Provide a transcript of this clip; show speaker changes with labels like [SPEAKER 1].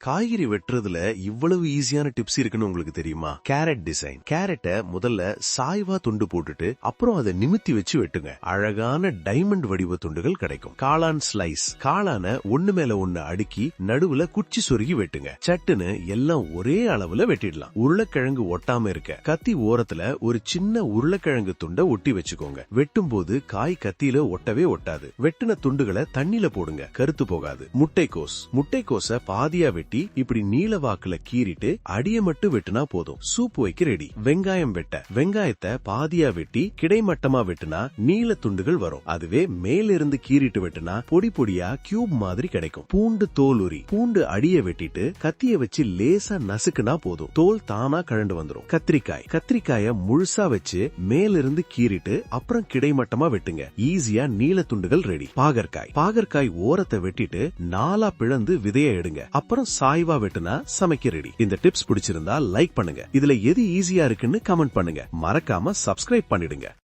[SPEAKER 1] காய்கறி வெட்டுறதுல இவ்வளவு ஈஸியான டிப்ஸ் இருக்குன்னு உங்களுக்கு தெரியுமா? கேரட் டிசைன் கேரட்டை முதல்ல சாய்வா துண்டு போட்டுட்டு அப்புறம் அதை நிமித்தி வச்சு வெட்டுங்க. அழகான டைமண்ட் வடிவ துண்டுகள் கிடைக்கும். காளான் ஸ்லைஸ் காளான ஒண்ணு மேல ஒண்ணு அடுக்கி நடுவுல குச்சி சொருகி வெட்டுங்க. சட்டுன்னு எல்லாம் ஒரே அளவுல வெட்டிடலாம். உருளைக்கிழங்கு ஒட்டாம இருக்க. கத்தி ஓரத்துல ஒரு சின்ன உருளைக்கிழங்கு துண்டை ஒட்டி வச்சுக்கோங்க. வெட்டும் போது காய் கத்தியில ஒட்டவே ஒட்டாது. வெட்டின துண்டுகளை தண்ணில போடுங்க. கருத்து போகாது. முட்டைக்கோஸ். முட்டைக்கோஸை பாதியா வெட்டி இப்படி நீல வாக்குல கீறிட்டு அடிய மட்டும் வெட்டினா போதும். சூப் வைக்க ரெடி வெங்காயம் வெட்ட. வெங்காயத்தை பாதியா வெட்டி கிடைமட்டமா வெட்டினா நீல துண்டுகள் வரும். அதுவே மேலிருந்து கீறிட்டு வெட்டினா பொடி பொடியா கியூப் மாதிரி கிடைக்கும். பூண்டு தோல் உரி. பூண்டு அடிய வெட்டிட்டு கத்திய வச்சு லேசா நசுக்குனா போதும். தோல் தானா கழண்டு வந்துடும் கத்திரிக்காய். கத்திரிக்காய முழுசா வச்சு மேலிருந்து கீறிட்டு அப்புறம் கிடைமட்டமா வெட்டுங்க. ஈஸியா நீல துண்டுகள் ரெடி பாகற்காய். பாகற்காய் ஓரத்தை வெட்டிட்டு நாலா பிளந்து விதைய எடுங்க. அப்புறம் சாய்வா வெட்டுனா சமைக்க ரெடி இந்த டிப்ஸ் பிடிச்சிருந்தா லைக் பண்ணுங்க. இதுல எது ஈஸியா இருக்குன்னு கமெண்ட் பண்ணுங்க. மறக்காம சப்ஸ்கிரைப் பண்ணிடுங்க.